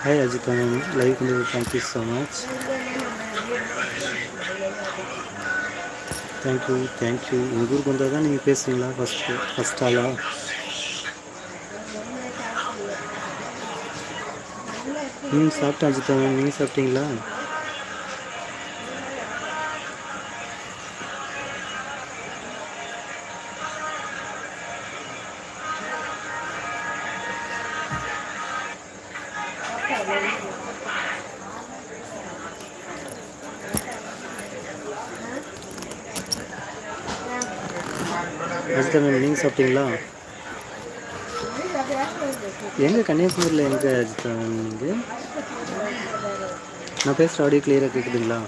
Hi Ajith ma'am live வந்து thank you so much thank you thank you எங்கள் ஊருக்கு வந்தால் தான் நீங்கள் பேசுவீங்களா ஃபஸ்ட்டு ஃபஸ்ட் ஆளா? ம் சாப்பிட்டேன் அஜித் மேம் நீங்கள் சாப்பிட்டீங்களா? அஜித் மேம் நீங்கள் சாப்பிட்டீங்களா? எங்கே கன்னியாகுமரியில் எங்கே அஜித் மேம் நீங்கள் நான் பேசுகிற ஆடியோ கிளியராக கேட்குதுங்களா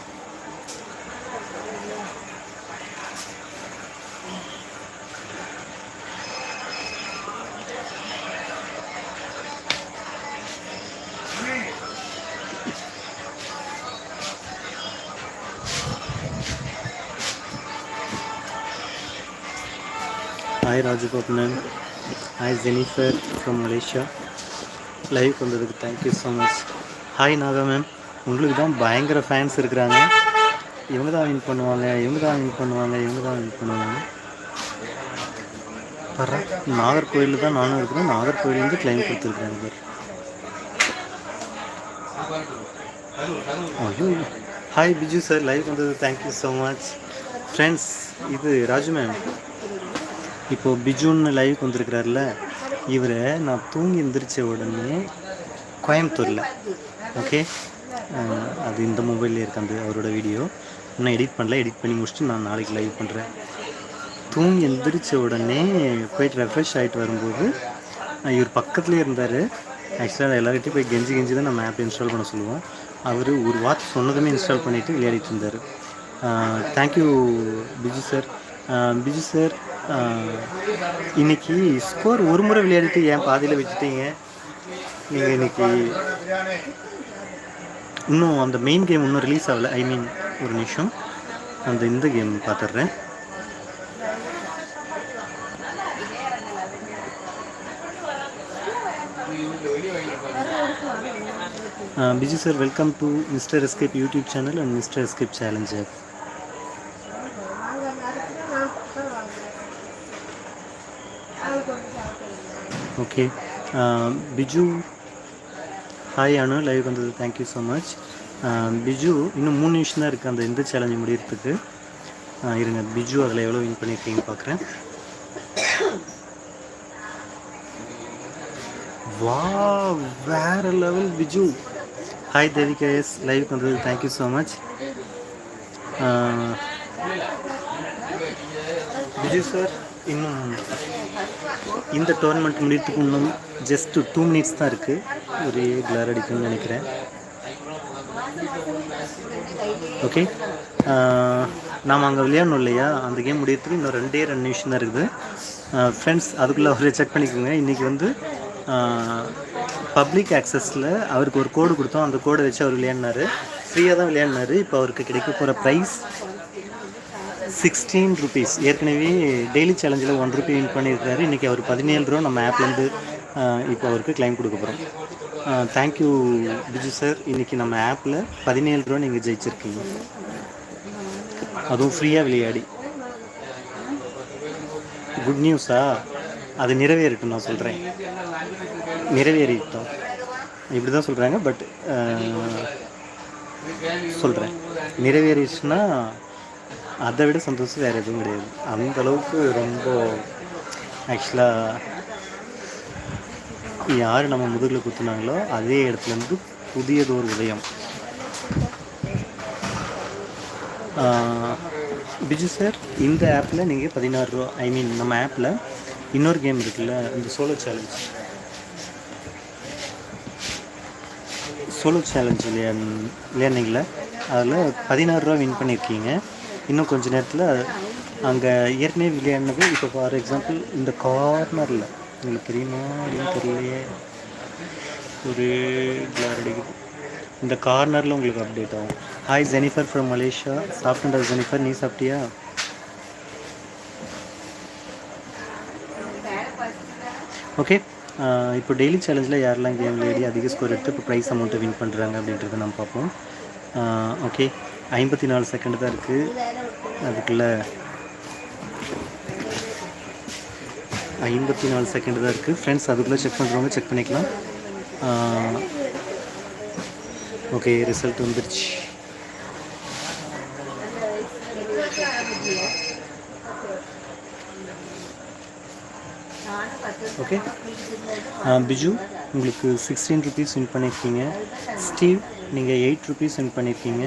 hi Rajagopanan hi Jennifer from Malaysia live வந்ததுக்கு thank you so much hi Naga ma'am உங்களுக்கு தான் பயங்கர ஃபேன்ஸ் இருக்கிறாங்க. இவங்க தான் வின் பண்ணுவாங்க இவங்க தான் வின் பண்ணுவாங்க இவங்க தான் வின் பண்ணுவாங்க. வர நாகர்கோயிலில் தான் நானும் இருக்கிறேன். நாகர்கோயிலேருந்து கிளைம் கொடுத்துருக்குறேன் பேர் ஐயோ. ஹாய் பிஜு சார் லைவ் வந்தது thank you so much friends இது ராஜு மேம் இப்போது பிஜுன்னு லைவுக்கு வந்திருக்கிறாருல இவர் நான் தூங்கி எந்திரிச்ச உடனே கோயம்புத்தூரில். ஓகே அது இந்த மொபைலில் இருக்காது அந்த அவரோட வீடியோ இன்னும் எடிட் பண்ணல எடிட் பண்ணி முடிச்சுட்டு நான் நாளைக்கு லைவ் பண்ணுறேன் தூங்கி எந்திரிச்ச உடனே போயிட்டு ரெஃப்ரெஷ் ஆகிட்டு வரும்போது இவர் பக்கத்துலேயே இருந்தார். ஆக்சுவலாக எல்லார்கிட்டையும் போய் கெஞ்சி கெஞ்சி தான் நம்ம ஆப் இன்ஸ்டால் பண்ண சொல்லுவோம். அவர் ஒரு வார்த்தை சொன்னதுமே இன்ஸ்டால் பண்ணிவிட்டு விளையாடிட்டு இருந்தார். Thank you Biju sir Biju sir இன்னைக்கு ஸ்கோர் ஒரு முறை விளையாடிட்டு ஏன் பாதியில் வச்சுட்டீங்க? நீங்கள் இன்னைக்கு இன்னும் அந்த மெயின் கேம் இன்னும் ரிலீஸ் ஆகலை. ஐ மீன் ஒரு நிமிஷம். அந்த இந்த game பார்த்துட்றேன் Biji sir welcome to mister escape YouTube channel and mister escape challenger okay Biju hi Anu live வந்தது. Thank you so much Biju இன்னும் மூணு நிமிஷம் தான் இருக்குது அந்த இந்த சேலஞ்சு முடியறதுக்கு. இருங்க. பிஜு அதில் எவ்வளோ வின் பண்ணியிருக்கீங்கன்னு பார்க்குறேன். வா வேற level Biju hi Devika S live வந்தது. Thank you so much Biju sir இன்னும் இந்த டோர்னமெண்ட் முடியறதுக்கு இன்னும் ஜஸ்ட் டூ மினிட்ஸ் தான் இருக்குது ஒரே கிளார் அடிக்கணும்னு நினைக்கிறேன். ஓகே நாம் அங்கே விளையாடணும் இல்லையா? அந்த கேம் முடியறதுக்கு இன்னும் ரெண்டே ரெண்டு நிமிஷம் தான் இருக்குது. ஃப்ரெண்ட்ஸ் அதுக்குள்ளே அவரை செக் பண்ணிக்கோங்க. இன்றைக்கி வந்து பப்ளிக் ஆக்சஸில் அவருக்கு ஒரு கோடு கொடுத்தோம். அந்த கோடை வச்சு அவர் விளையாடினாரு. ஃப்ரீயாக தான் விளையாடினாரு. இப்போ அவருக்கு கிடைக்க போகிற ப்ரைஸ் சிக்ஸ்டீன் ருபீஸ் ஏற்கனவே டெய்லி சேலஞ்சில் ஒன் ருபி வின் பண்ணியிருக்காரு. இன்றைக்கி அவர் பதினேழு ரூபா நம்ம ஆப்லேருந்து இப்போ அவருக்கு கிளைம் கொடுக்க போகிறோம் தேங்க்யூ பிஜு சார் இன்றைக்கி நம்ம ஆப்பில் பதினேழு ரூபா நீங்கள் ஜெயிச்சிருக்கீங்க. அதுவும் ஃப்ரீயாக விளையாடி. குட் நியூஸா அது நிறைவேறட்டும் நான் சொல்கிறேன் நிறைவேறிட்டோம். இப்படி தான் சொல்கிறாங்க பட் சொல்கிறேன் நிறைவேறிடுச்சுன்னா அதை விட சந்தோஷம் வேறு எதுவும் கிடையாது. அந்த அளவுக்கு ரொம்ப ஆக்சுவலாக யார் நம்ம முதுகில் குத்துனாங்களோ அதே இடத்துலேருந்து புதியதோர் உதயம். பிஜு சார் இந்த ஆப்பில் நீங்கள் பதினாறு ரூபா ஐ மீன் நம்ம ஆப்பில் இன்னொரு கேம் இருக்குல்ல இந்த சோலோ சேலஞ்ச் சோலோ சேலஞ்ச் விளையா விளையாடுனீங்கள அதில் பதினாறு ரூபா வின் பண்ணியிருக்கீங்க இன்னும் கொஞ்ச நேரத்தில் அங்கே ஏற்கனவே விளையாடினது இப்போ ஃபார் எக்ஸாம்பிள் இந்த கார்னரில் உங்களுக்கு தெரியுமா? அப்படின்னு தெரியலையே. ஒரு கிளார் அடிக்குது. இந்த கார்னரில் உங்களுக்கு அப்டேட் ஆகும். ஹாய் ஜெனிஃபர் ஃப்ரம் மலேஷியா சாப்பிட்டுடா ஜெனிஃபர் நீ சாப்பிட்டியா? ஓகே இப்போ டெய்லி சேலஞ்சில் யாரெல்லாம் கேம் விளையாடி அதிக ஸ்கோர் எடுத்து இப்போ ப்ரைஸ் அமௌண்ட்டை வின் பண்ணுறாங்க அப்படின்றத நம்ம பார்ப்போம். ஓகே ஐம்பத்தி நாலு செகண்ட் தான் இருக்குது அதுக்குள்ளே ஐம்பத்தி நாலு செகண்ட் தான் இருக்குது ஃப்ரெண்ட்ஸ் அதுக்குள்ளே செக் பண்ணுறவங்க செக் பண்ணிக்கலாம். ஓகே ரிசல்ட் வந்துருச்சு. ஓகே பிஜு உங்களுக்கு சிக்ஸ்டீன் ருபீஸ் வின் பண்ணியிருக்கீங்க ஸ்டீவ் நீங்கள் எயிட் ருபீஸ் வின் பண்ணியிருக்கீங்க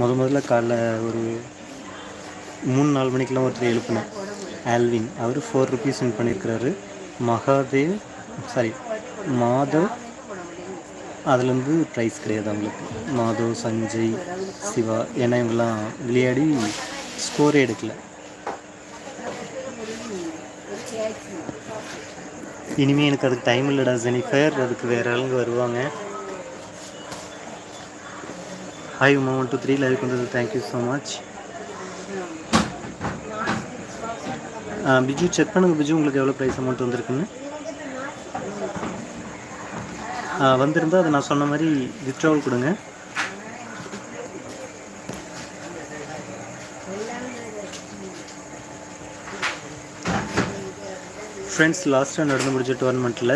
முத முதல்ல காலைல ஒரு மூணு நாலு மணிக்கெலாம் ஒருத்தர் எழுப்பினேன். ஆல்வின். அவர் ஃபோர் ருபீஸ் சென்ட் பண்ணியிருக்கிறாரு. மகாதேவ் சாரி மாதவ் அதுலேருந்து ப்ரைஸ் கிடையாது அவங்களுக்கு. மாதவ் சஞ்சய் சிவா ஏன்னா இவங்கெல்லாம் விளையாடி ஸ்கோரே எடுக்கல. இனிமேல் எனக்கு அதுக்கு டைம் இல்லைடா ஜெனிஃபர் அதுக்கு வேறு ஆளுங்க வருவாங்க. Hi Uma one two three live வந்தது thank you so much Biju check பண்ணுங்க பிஜு உங்களுக்கு எவ்வளோ ப்ரைஸ் அமௌண்ட் வந்திருக்குன்னு. ஆ, வந்திருந்தா அதை நான் சொன்ன மாதிரி வித்ட்ராவல் கொடுங்க. ஃப்ரெண்ட்ஸ் லாஸ்ட்டாக நடந்து முடிஞ்ச டோர்னமெண்ட்டில்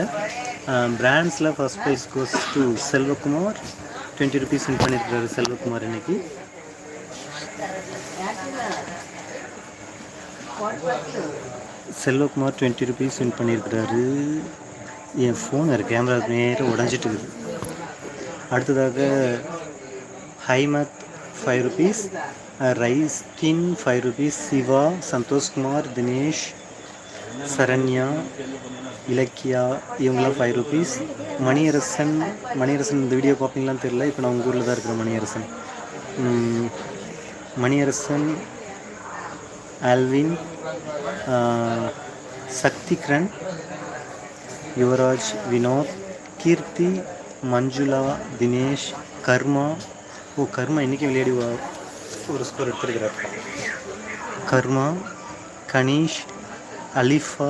பிராண்ட்ஸில் first prize goes to Selvakumar twenty rupees win பண்ணியிருக்கிறாரு செல்வகுமார் இன்னைக்கு செல்வகுமார் டுவெண்ட்டி ருபீஸ் வின் பண்ணியிருக்கிறாரு. என் ஃபோன் வேறு கேமரா நேரம் உடஞ்சிட்டு இருக்குது. அடுத்ததாக ஹைமத் ஃபைவ் ருபீஸ் ரைஸ்டின் ஃபைவ் ருபீஸ் சிவா சந்தோஷ்குமார் தினேஷ் சரண்யா இலக்கியா இவங்கெல்லாம் ஃபைவ் ருபீஸ் மணியரசன் மணியரசன் இந்த வீடியோ பார்ப்பீங்களான்னு தெரியல. இப்போ நான் உங்கள் ஊரில் தான் இருக்கிறேன் மணியரசன். மணியரசன் ஆல்வின் சக்திகிரண் யுவராஜ் வினோத் கீர்த்தி மஞ்சுளா தினேஷ் கர்மா. ஓ கர்மா இன்றைக்கி விளையாடி வா- ஒரு ஸ்கோர் எடுத்திருக்கிறார். கர்மா Ganeesh Alifa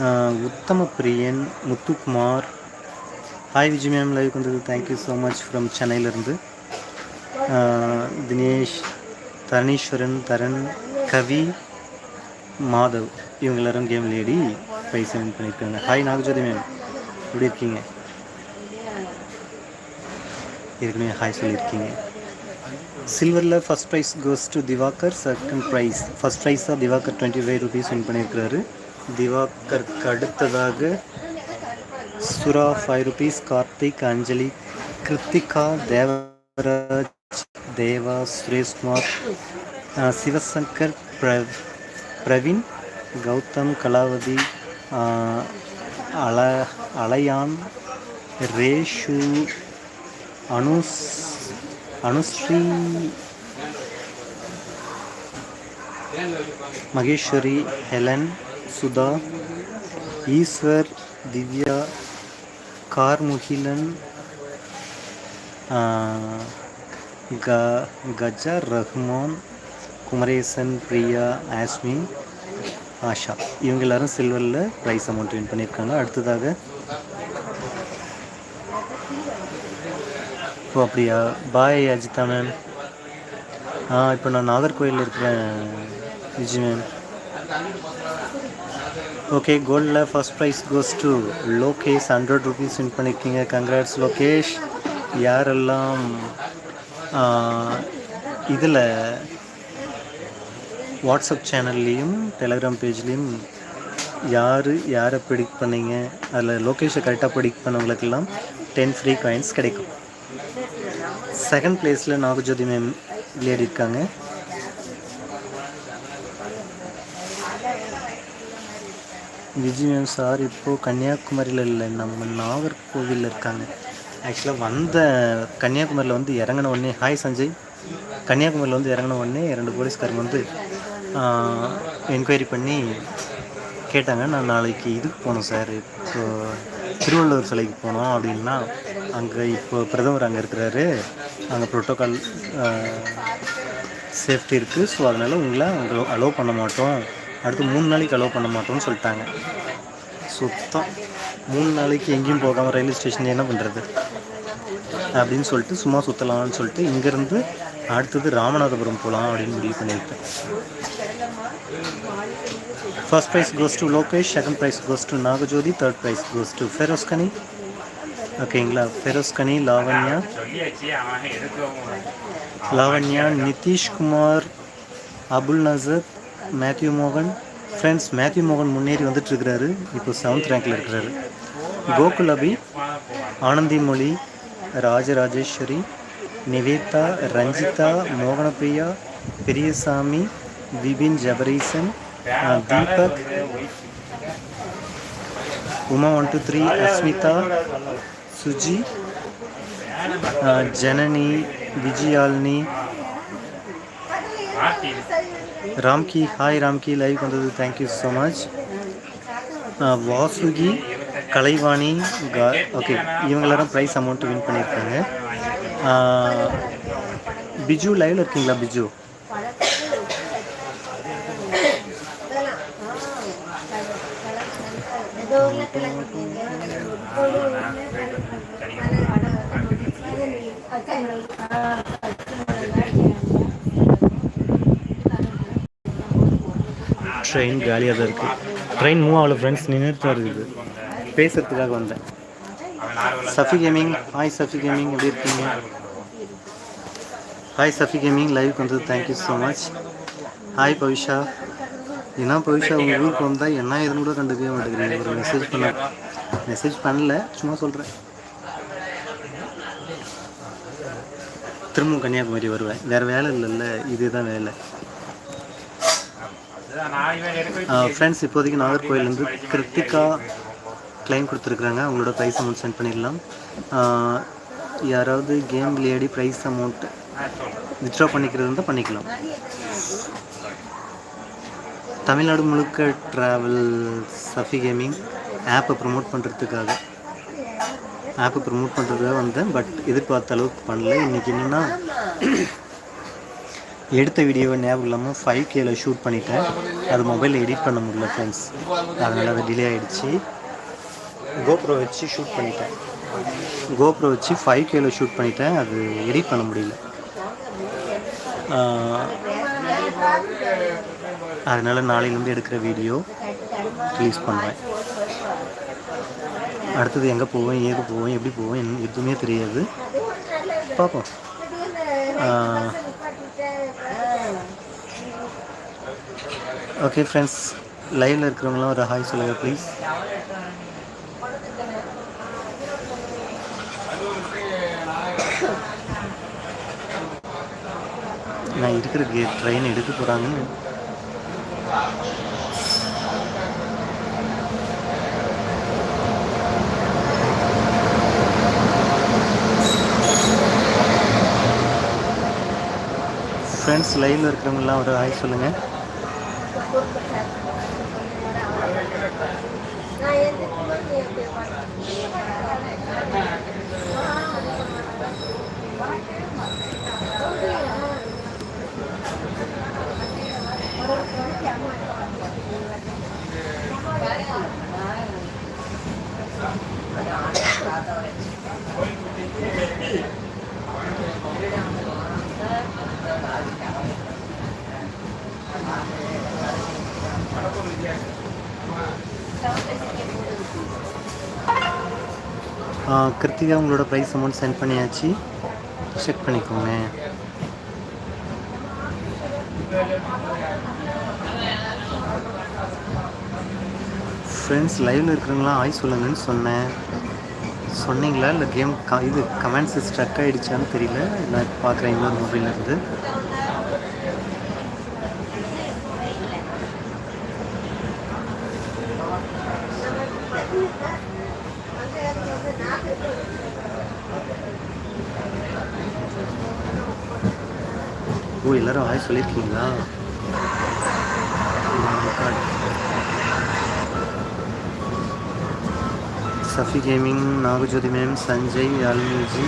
Uthamapriyan Uthama Priyan Muthukumar. Hi Vijay ma'am live வந்தது. Thank you so much from சென்னையிலேருந்து. தினேஷ் தரணீஸ்வரன் தரன் கவி மாதவ். இவங்க எல்லாரும் கேம் விளையாடி பைசா வின் பண்ணியிருக்காங்க. ஹாய் நாகஜோதி மேம் எப்படி இருக்கீங்க? ஏற்கனவே ஹாய் சொல்லியிருக்கீங்க. சில்வரில் first prize goes to Diwakar second prize first ப்ரைஸாக Diwakar twenty five rupees win பண்ணியிருக்கிறாரு. திவாகருக்கு அடுத்ததாக சுரா ஃபைவ் ருபீஸ் கார்த்திக் அஞ்சலி கிருத்திகா தேவராஜ் தேவா சுரேஷ்குமார் சிவசங்கர் பிர பிரவீன் கௌதம் கலாவதி அல அலையான் ரேஷு அனுஸ் அனுஸ்ரீ. மகேஸ்வரி ஹெலன் சுதா ஈஸ்வர் திவ்யா கார்முகிலன் க கஜா ரஹ்மான் குமரேசன் பிரியா ஆஸ்மி ஆஷா. இவங்க எல்லாரும் சில்வரில் ப்ரைஸ் அமௌண்ட் வின் பண்ணியிருக்காங்க. அடுத்ததாக ஓ அப்படியா? பாய் அஜிதா மேம் ஆ இப்போ நான் நாகர்கோயிலில் இருக்கிறேன் விஜி மேம் ஓகே கோல்டில் first prize goes to Lokesh hundred rupees win பண்ணியிருக்கீங்க கங்க்ராட்ஸ் லோகேஷ் யாரெல்லாம் இதில் வாட்ஸ்அப் சேனல்லையும் டெலகிராம் பேஜ்லேயும் யார் யாரை ப்ரிடிக்ட் பண்ணீங்க? அதில் லொக்கேஷன் கரெக்டாக ப்ரிடிக்ட் பண்ணவங்களுக்கெல்லாம் டென் ஃப்ரீ காயின்ஸ் கிடைக்கும். செகண்ட் பிளேஸில் நாகஜோதி மேம் விளையாடி இருக்காங்க. விஜய் மேம் சார் இப்போது கன்னியாகுமரியில் இல்லை நம்ம நாகர்கோவிலில் இருக்காங்க. ஆக்சுவலாக வந்த கன்னியாகுமரியில் வந்து இறங்கின உடனே ஹாய் சஞ்சய். கன்னியாகுமரியில் வந்து இறங்கின உடனே ரெண்டு போலீஸ்காரங்க வந்து என்கொயரி பண்ணி கேட்டாங்க. நான் நாளைக்கு இதுக்கு போகணும் சார் இப்போ திருவள்ளுவர் சிலைக்கு போனோம் அப்படின்னா அங்கே இப்போ பிரதமர் அங்கே இருக்கிறாரு. அங்கே ப்ரோட்டோக்கால் சேஃப்டி இருக்குது ஸோ அதனால் உங்களை அங்கே அலோவ் பண்ண மாட்டோம். அடுத்து மூணு நாளைக்கு அலோவ் பண்ண மாட்டோம்னு சொல்லிட்டாங்க. சுத்தம். மூணு நாளைக்கு எங்கேயும் போகாமல் ரயில்வே ஸ்டேஷன் என்ன பண்ணுறது அப்படின்னு சொல்லிட்டு சும்மா சுற்றலாம்னு சொல்லிட்டு இங்கேருந்து அடுத்தது ராமநாதபுரம் போகலாம் அப்படின்னு முடிவு பண்ணியிருக்கேன். First prize goes to Lokesh second prize goes to Nagajothi third prize goes to ஃபெரோஸ்கனி ஓகேங்களா? ஃபெரோஸ்கனி லாவண்யா. லாவண்யா நிதிஷ்குமார் அபுல் நசர் மேத்யூ மோகன். ஃப்ரெண்ட்ஸ் மேத்யூ மோகன் முன்னேறி வந்துட்டு இருக்கிறாரு இப்போ செவன்த் ரேங்கில் இருக்கிறாரு. Gokul Abi Anandhi Mozhi Rajarajeswari Nivetha Ranjitha Mohanapriya Periyasamy Vipin Jabareesan Deepak Uma one two three Asmitha Suji Janani Vijayalini Ramki hi Ramki live வந்தது thank you so much Vasuki Kalaivani கா okay இவங்களெல்லாம் price amount win பண்ணியிருக்காங்க. பிஜு லைவில் இருக்கீங்களா Biju? Train காலியாக தான் இருக்குது train move ஆகல ஃப்ரெண்ட்ஸ் நின்றுட்டு தான் இருக்குது பேசுறதுக்காக வந்தேன். Safi gaming hi Safi gaming எப்படி இருக்கீங்க? ஹாய் சஃபி கேமிங் லைவுக்கு வந்தது. Thank you so much hi Pavisha. என்ன பவிஷா உங்கள் ஊருக்கு வந்தால் என்ன இதுன்னு கூட கண்டுக்கவே மாட்டேங்கிறீங்க. ஒரு மெசேஜ் பண்ண மெசேஜ் பண்ணல. சும்மா சொல்கிறேன் திரும்பவும் கன்னியாகுமரி வருவேன். வேறு வேலை இல்லைல்ல. இதுதான் வேலை. ஃப்ரெண்ட்ஸ் இப்போதைக்கு நாகர்கோயிலேருந்து கிருத்திகா கிளைம் கொடுத்துருக்குறாங்க. அவங்களோட ப்ரைஸ் அமௌண்ட் சென்ட் பண்ணிடலாம். யாராவது கேம் விளையாடி ப்ரைஸ் அமௌண்ட் வித்ட்ரா பண்ணிக்கிறது இருந்தால் பண்ணிக்கலாம். தமிழ்நாடு முழுக்க ட்ராவல் சஃபி கேமிங் ஆப்பை ப்ரமோட் பண்ணுறதுக்காக ஆப்பை ப்ரமோட் பண்ணுறதுக்காக வந்தேன் பட் எதிர்பார்த்த அளவுக்கு பண்ணல. இன்றைக்கி என்னென்னா எடுத்த வீடியோவை ஞாபகம் இல்லாமல் ஃபைவ் கேல ஷூட் பண்ணிட்டேன். அது மொபைலில் எடிட் பண்ண முடியல ஃப்ரெண்ட்ஸ் அதனால் அது டிலே ஆகிடுச்சு கோப்ரோ வச்சு ஷூட் பண்ணிட்டேன். கோப்ரோ வச்சு ஃபைவ் கேல ஷூட் பண்ணிட்டேன். அது எடிட் பண்ண முடியல. அதனால் நாளையிலேருந்து எடுக்கிற வீடியோ ரிலீஸ் பண்ணுவேன். அடுத்தது எங்கே போவேன் ஏது போவேன் எப்படி போவேன் எதுவுமே தெரியாது. பார்ப்போம். ஓகே ஃப்ரெண்ட்ஸ் லைவில் இருக்கிறவங்களாம் ஒரு ஹாய் சொல்லுங்கள் ப்ளீஸ் நான் இருக்கிற கே ட்ரெயின் எடுக்க போகிறாங்கன்னு ஃப்ரெண்ட்ஸ் லைவில் இருக்கிறவங்களாம் ஒரு ஹாய் சொல்லுங்கள் கிருத்திகா உங்களோட ப்ரைஸ் அமௌண்ட் சென்ட் பண்ணியாச்சு. செக் பண்ணிக்கோங்க. ஃப்ரெண்ட்ஸ் லைவில் இருக்கிறவங்களாம் ஆய் சொல்லுங்கன்னு சொன்னேன். சொன்னீங்களா? இல்லை கேம் க இது கமெண்ட்ஸ் ஸ்ட்ரக் ஆகிடுச்சான்னு தெரியல. நான் பார்க்குறேன் இன்னொரு மொபைலேருந்து எல்லாரும் ஆய் சொல்லியிருக்கீங்களா? Oh Safi gaming Nagajothi ma'am Sanjay Yazhmiji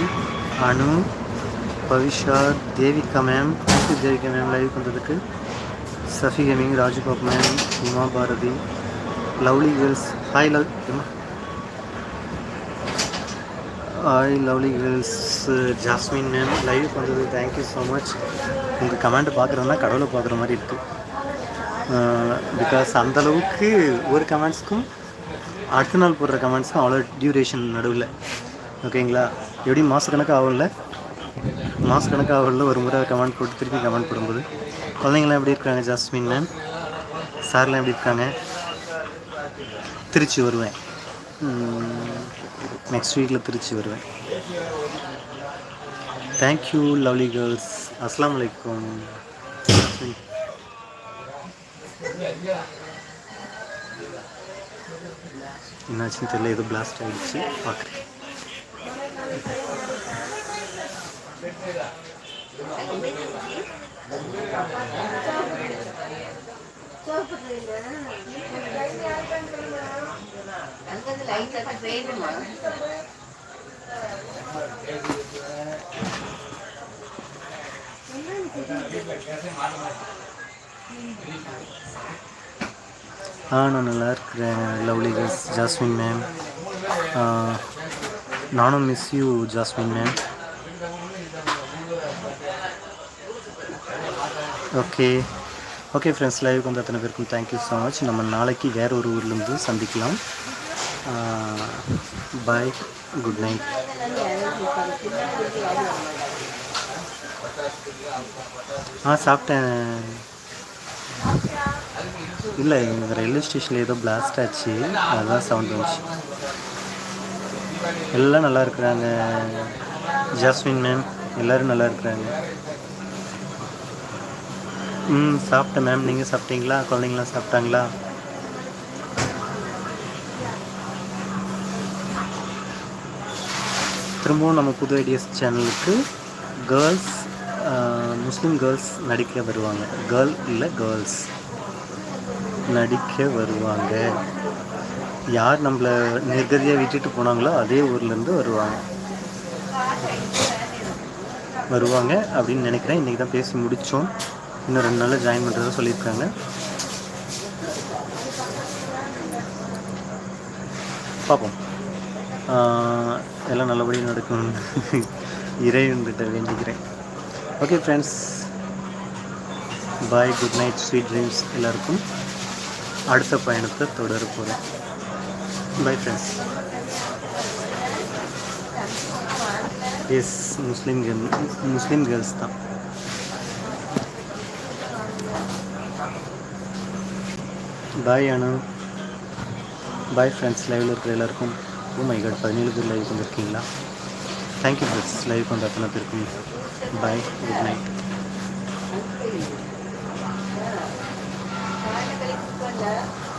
Anu Pavisha Devika ma'am thank you Devika ma'am live பண்ணுறதுக்கு Safi gaming Rajubab ma'am Uma Bharathi lovely girls hi love hi lovely girls Jasmine ma'am live பண்ணுறது thank you so much உங்கள் comment பார்க்குறோன்னா கடவுளை பார்க்குற மாதிரி இருக்குது because uh, அந்தளவுக்கு ஒரு கமெண்ட்ஸ்க்கும் அடுத்த நாள் போடுற கமெண்ட்ஸ்க்கும் அவ்வளோ டியூரேஷன் நடுவில். ஓகேங்களா எப்படி மாதக்கணக்கு ஆகும்ல? மாதக்கணக்கு ஆகல ஒரு முறை கமெண்ட் போட்டு திருப்பி கமெண்ட் போடும்போது. குழந்தைங்களாம் எப்படி இருக்காங்க ஜாஸ்மின் மேம் சார்லாம் எப்படி இருக்காங்க? திருச்சி வருவேன். நெக்ஸ்ட் வீக்கில் திருச்சி வருவேன். தேங்க்யூ லவ்லி கேர்ள்ஸ் அஸ்லாம் வலைக்கம் என்னாச்சுன்னு தெரியல ஏதோ பிளாஸ்ட் ஆகிடுச்சு பார்க்குறேன் ஆ நான் நல்லா இருக்கிறேன். லவ்லி கேர்ள்ஸ் ஜாஸ்மின் மேம் நானும் miss you Jasmine ma'am okay okay friends லைவுக்கு வந்து அத்தனை பேருக்கும் தேங்க்யூ ஸோ மச் நம்ம நாளைக்கு வேறு ஒரு ஊர்லேருந்து சந்திக்கலாம். பாய் குட் நைட் ஆ சாப்பிட்டேன். இல்லை இங்கே ரயில்வே ஸ்டேஷனில் ஏதோ பிளாஸ்ட் ஆச்சு. அதுதான் சவுண்ட் வந்துச்சு. எல்லாம் நல்லா இருக்கிறாங்க. ஜாஸ்மின் மேம் எல்லோரும் நல்லா இருக்கிறாங்க. ம் சாப்பிட்டேன் மேம் நீங்கள் சாப்பிட்டீங்களா? குழந்தைங்களாம் சாப்பிட்டாங்களா? திரும்பவும் நம்ம புது ஐடியாஸ் சேனலுக்கு கேர்ள்ஸ் முஸ்லீம் கேர்ள்ஸ் நடிக்க வருவாங்க. கேர்ள் இல்லை கேர்ள்ஸ் நடிக்க வருவாங்க. யார் நம்மளை நிர்கதியாக விட்டுட்டு போனாங்களோ அதே ஊர்லேருந்து வருவாங்க. வருவாங்க அப்படின்னு நினைக்கிறேன். இன்றைக்கி தான் பேசி முடித்தோம் இன்னும் ரெண்டு நாளில் ஜாயின் பண்ணுறதா சொல்லியிருக்காங்க. பார்ப்போம். எல்லாம் நல்லபடியாக நடக்கணும்னு இறைவன்கிட்ட வேண்டிக்கிறேன். Okay friends bye good night sweet dreams எல்லாருக்கும். அடுத்த பயணத்தை தொடர போகிறேன் bye friends yes Muslim girl Muslim girls தான். பாய் அனு பாய் ஃப்ரெண்ட்ஸ் லைவில் இருக்கிற எல்லாருக்கும் ஓ மை காட் பதினேழு பேர் லைவ் வந்திருக்கீங்களா? தேங்க்யூ ஃப்ரெண்ட்ஸ் லைவ் வந்து அத்தனை பேருக்கும் பாய் குட் நைட் காலையில் கழிச்சு